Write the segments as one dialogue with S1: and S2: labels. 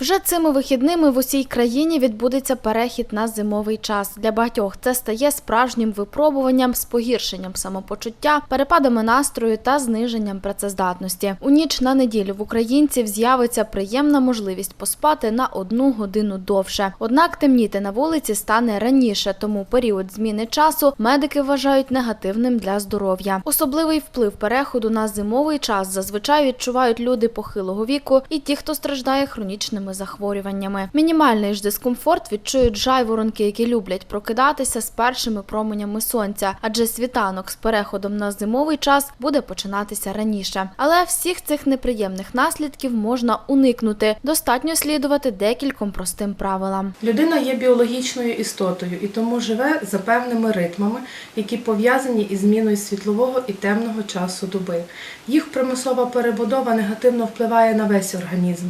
S1: Вже цими вихідними в усій країні відбудеться перехід на зимовий час. Для багатьох це стає справжнім випробуванням з погіршенням самопочуття, перепадами настрою та зниженням працездатності. У ніч на неділю в українців з'явиться приємна можливість поспати на одну годину довше. Однак темніти на вулиці стане раніше, тому період зміни часу медики вважають негативним для здоров'я. Особливий вплив переходу на зимовий час зазвичай відчувають люди похилого віку і ті, хто страждає хронічними захворюваннями. Мінімальний ж дискомфорт відчують жайворонки, які люблять прокидатися з першими променями сонця, адже світанок з переходом на зимовий час буде починатися раніше. Але всіх цих неприємних наслідків можна уникнути. Достатньо слідувати декільком простим правилам.
S2: Людина є біологічною істотою і тому живе за певними ритмами, які пов'язані із зміною світлового і темного часу доби. Їх примусова перебудова негативно впливає на весь організм.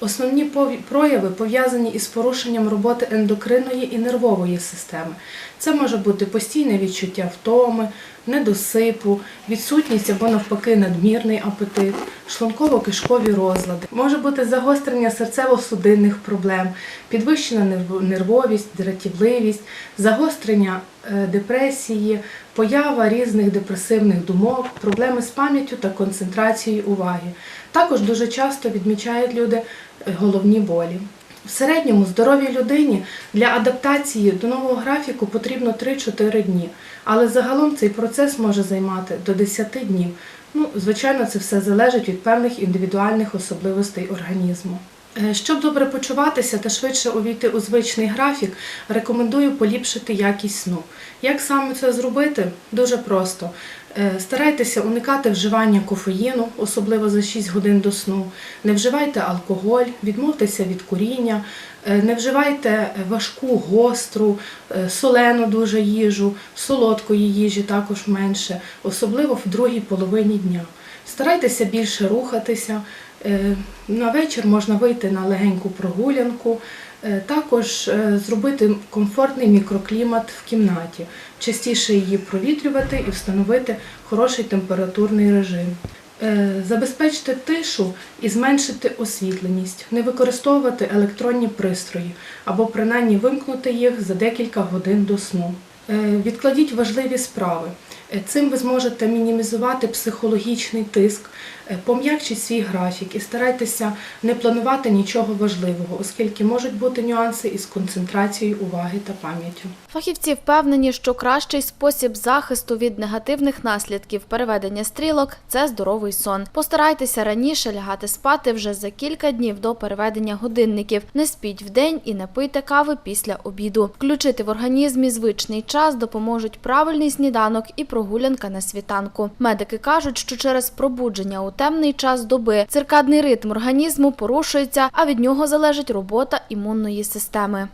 S2: Основні прояви пов'язані із порушенням роботи ендокринної і нервової системи. Це може бути постійне відчуття втоми, недосипу, відсутність або навпаки надмірний апетит, шлунково-кишкові розлади. Може бути загострення серцево-судинних проблем, підвищена нерв- нервовість, дратівливість, загострення е, депресії, поява різних депресивних думок, проблеми з пам'яттю та концентрацією уваги. Також дуже часто відмічають люди е, головні болі. В середньому здоровій людині для адаптації до нового графіку потрібно 3-4 дні, але загалом цей процес може займати до 10 днів. Ну, звичайно, це все залежить від певних індивідуальних особливостей організму. Е, Щоб добре почуватися та швидше увійти у звичний графік, рекомендую поліпшити якість сну. Як саме це зробити? Дуже просто. Е, Старайтеся уникати вживання кофеїну, особливо за 6 годин до сну. Не вживайте алкоголь, відмовтеся від куріння, е, не вживайте важку, гостру, солену дуже їжу, солодкої їжі також менше, особливо в другій половині дня. Старайтеся більше рухатися. Е, На вечір можна вийти на легеньку прогулянку, е, також е, зробити комфортний мікроклімат в кімнаті, частіше її провітрювати і встановити хороший температурний режим. Забезпечте тишу і зменшити освітленість, не використовувати електронні пристрої або принаймні вимкнути їх за декілька годин до сну. Відкладіть важливі справи. Цим ви зможете мінімізувати психологічний тиск, е, пом'якчіть свій графік і старайтеся не планувати нічого важливого, оскільки можуть бути нюанси із концентрацією уваги та пам'яттю.
S1: Фахівці впевнені, що кращий спосіб захисту від негативних наслідків переведення стрілок це здоровий сон. Постарайтеся раніше лягати спати вже за кілька днів до переведення годинників. Не спіть вдень і не пийте кави після обіду. Включити в організмі звичний час допоможуть правильний сніданок і прогулянка на світанку. Медики кажуть, що через пробудження у темний час доби циркадний ритм організму порушується, а від нього залежить робота імунної системи.